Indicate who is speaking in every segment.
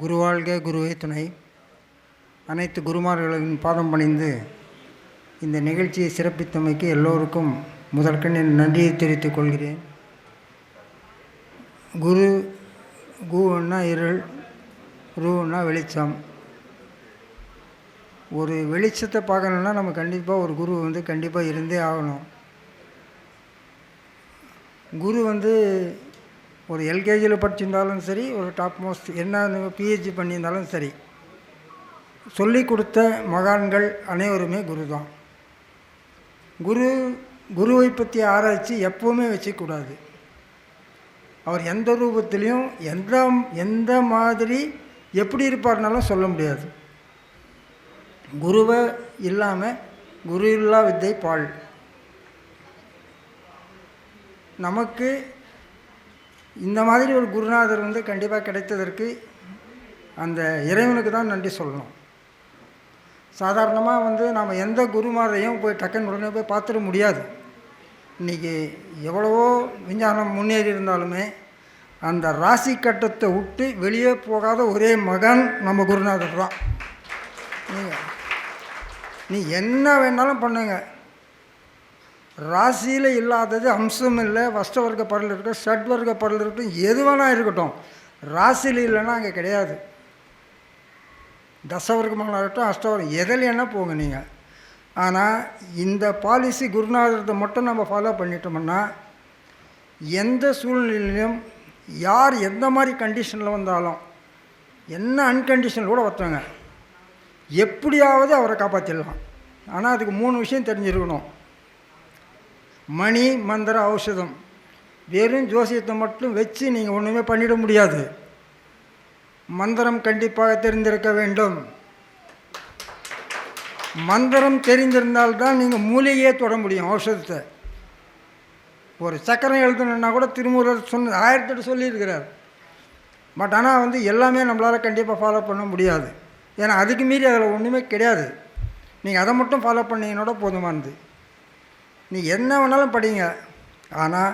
Speaker 1: குருவாழ்க குருவே துணை. அனைத்து குருமார்களின் பாதம் பணிந்து இந்த நிகழ்ச்சியை சிறப்பித்தமைக்கு எல்லோருக்கும் முதற்கண் என் நன்றியை தெரிவித்துக் கொள்கிறேன். குரு குன்னா இருள் ரூன்னா வெளிச்சம். ஒரு வெளிச்சத்தை பார்க்கணுன்னா நம்ம கண்டிப்பாக ஒரு குரு வந்து கண்டிப்பாக இருந்தே ஆகணும். குரு வந்து ஒரு எல்கேஜியில் படிச்சிருந்தாலும் சரி ஒரு டாப் மோஸ்ட் என்ன பிஹெச்டி பண்ணியிருந்தாலும் சரி. சொல்லி கொடுத்த மகான்கள் அனைவருமே குரு தான் குரு குருவை பற்றி ஆராய்ச்சி எப்போவுமே வச்சுக்கூடாது. அவர் எந்த ரூபத்திலையும் எந்த எந்த மாதிரி எப்படி இருப்பார்னாலும் சொல்ல முடியாது. குருவை இல்லாமல் குரு இல்லா வித்தை பால். நமக்கு இந்த மாதிரி ஒரு குருநாதர் வந்து கண்டிப்பாக கிடைத்ததற்கு அந்த இறைவனுக்கு தான் நன்றி சொல்லணும். சாதாரணமாக வந்து நாம் எந்த குருமாரையும் போய் டக்குன்னு உடனே போய் பார்த்துட முடியாது. இன்றைக்கி எவ்வளவோ விஞ்ஞானம் முன்னேறி இருந்தாலுமே அந்த ராசி கட்டத்தை விட்டு வெளியே போகாத ஒரே மகன் நம்ம குருநாதர் தான். நீங்கள் நீ என்ன வேணாலும் பண்ணுங்கள் ராசியில் இல்லாதது அம்சம் இல்லை. வஸ்டவர்க்க படல் இருக்கட்டும் ஷட்வர்க்க படல் இருக்கட்டும் எது வேணால் இருக்கட்டும். ராசியில் இல்லைன்னா அங்கே கிடையாது. தசவர்க்கமாக இருக்கட்டும் அஷ்டவர்க்கம் எதில் போங்க நீங்கள் ஆனால் இந்த பாலிசி குருநாதரத்தை மட்டும் நம்ம ஃபாலோ பண்ணிட்டோம்னா எந்த சூழ்நிலையிலும் யார் எந்த மாதிரி கண்டிஷனில் வந்தாலும் என்ன அன்கண்டிஷனில் கூட ஒருத்தவங்க எப்படியாவது அவரை காப்பாற்றிடலாம் ஆனால் அதுக்கு மூணு விஷயம் தெரிஞ்சிருக்கணும். மணி மந்திர ஔஷதம். வெறும் ஜோசியத்தை மட்டும் வச்சு நீங்கள் ஒன்றுமே பண்ணிட முடியாது. மந்திரம் கண்டிப்பாக தெரிந்திருக்க வேண்டும். மந்திரம் தெரிந்திருந்தால்தான் நீங்கள் மூலிகையே தொட முடியும் ஔஷதத்தை. ஒரு சக்கரம் எழுதணுன்னா கூட திருமூலர் சொன்ன ஆயிரத்தெட்டு சொல்லியிருக்கிறார். பட் ஆனால் வந்து எல்லாமே நம்மளால் கண்டிப்பாக ஃபாலோ பண்ண முடியாது. ஏன்னா அதுக்கு மீறி அதில் ஒன்றுமே கிடையாது. நீங்கள் அதை மட்டும் ஃபாலோ பண்ணீங்கன்னோட போதுமானது. நீ என்ன வேணாலும் படிங்க. ஆனால்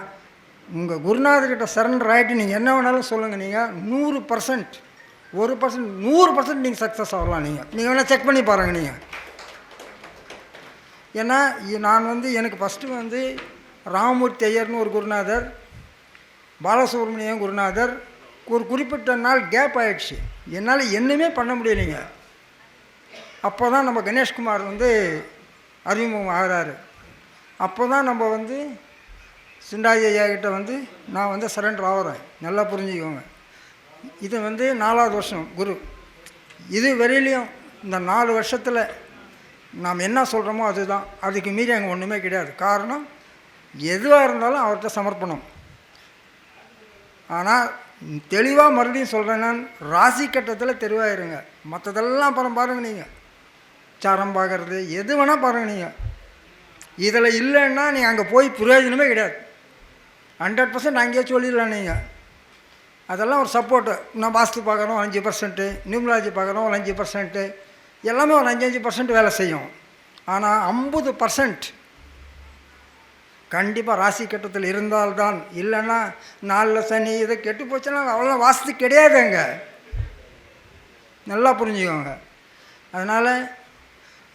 Speaker 1: உங்கள் குருநாதர்கிட்ட சரண்டர் ஆகிட்டு நீங்கள் என்ன வேணாலும் சொல்லுங்கள் நீங்கள் நூறு பர்சன்ட் ஒரு பர்சன்ட் நூறு பர்சன்ட் நீங்கள் சக்ஸஸ் ஆகலாம் நீங்கள் நீங்கள் வேணால் செக் பண்ணி பாருங்கள் நீங்கள் ஏன்னா நான் வந்து எனக்கு ஃபஸ்ட்டு வந்து ராமமூர்த்தி ஐயர்னு ஒரு குருநாதர் பாலசுப்ரமணியம் குருநாதர் ஒரு குறிப்பிட்ட நாள் கேப் ஆயிடுச்சு. என்னால் என்னமே பண்ண முடியலைங்க அப்போ தான் நம்ம கணேஷ்குமார் வந்து அறிமுகம் ஆகிறாரு. அப்போ தான் நம்ம வந்து சிண்டாஜி ஐயா கிட்ட வந்து நான் வந்து சரண்டர் ஆகிறேன் நல்லா புரிஞ்சுக்கோங்க. இது வந்து நாலாவது வருஷம் குரு. இது வரையிலையும் இந்த நாலு வருஷத்தில் நாம் என்ன சொல்கிறோமோ அதுதான். அதுக்கு மீறி அங்கே ஒன்றுமே கிடையாது. காரணம் எதுவாக இருந்தாலும் அவர்கிட்ட சமர்ப்பணம். ஆனால் தெளிவாக மறுபடியும் சொல்கிறேன் நான் ராசி கட்டத்தில் தெளிவாயிருங்க. மற்றதெல்லாம் அப்புறம் பாருங்கள் நீங்கள் சாரம் பார்க்குறது எது வேணால் பாருங்கள் நீங்கள் இதில் இல்லைன்னா நீங்கள் அங்கே போய் பிரயோஜனமே கிடையாது. ஹண்ட்ரட் பர்சன்ட் அங்கேயே சொல்லிடலாம் நீங்கள் அதெல்லாம் ஒரு சப்போர்ட்டு நான் வாஸ்து பார்க்குறோம் அஞ்சு பர்சன்ட்டு நியூமலாஜி பார்க்குறோம் ஒரு அஞ்சு பர்சன்ட்டு எல்லாமே ஒரு அஞ்சு அஞ்சு பர்சன்ட் வேலை செய்யும். ஆனால் ஐம்பது பர்சன்ட் கண்டிப்பாக ராசி கட்டத்தில் இருந்தால்தான். இல்லைன்னா நாளில் சனி இதை கெட்டு போச்சுன்னா அவ்வளோ வாஸ்து கிடையாதுங்க. நல்லா புரிஞ்சுக்கோங்க. அதனால்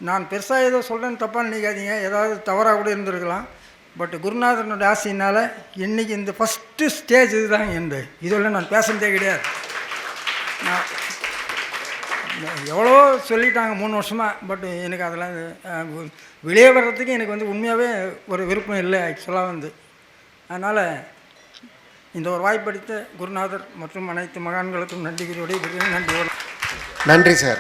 Speaker 1: நான் பெருசாக ஏதோ சொல்கிறேன்னு தப்பாக நினைக்காதீங்க. ஏதாவது தவறாக கூட இருந்திருக்கலாம். பட் குருநாதனுடைய ஆசையினால் இன்றைக்கி இந்த ஃபஸ்ட்டு ஸ்டேஜ் இதுதான் எந்த இதெல்லாம் நான் பேசுனதே கிடையாது. நான் எவ்வளோ சொல்லிட்டாங்க மூணு வருஷமாக பட் எனக்கு அதெல்லாம் வெளியே வர்றதுக்கு எனக்கு வந்து உண்மையாகவே ஒரு விருப்பம் இல்லை ஆக்சுவலாக வந்து. அதனால் இந்த ஒரு வாய்ப்படுத்த குருநாதர் மற்றும் அனைத்து மகான்களுக்கும் நன்றி கூறியோடு நன்றி
Speaker 2: நன்றி சார்.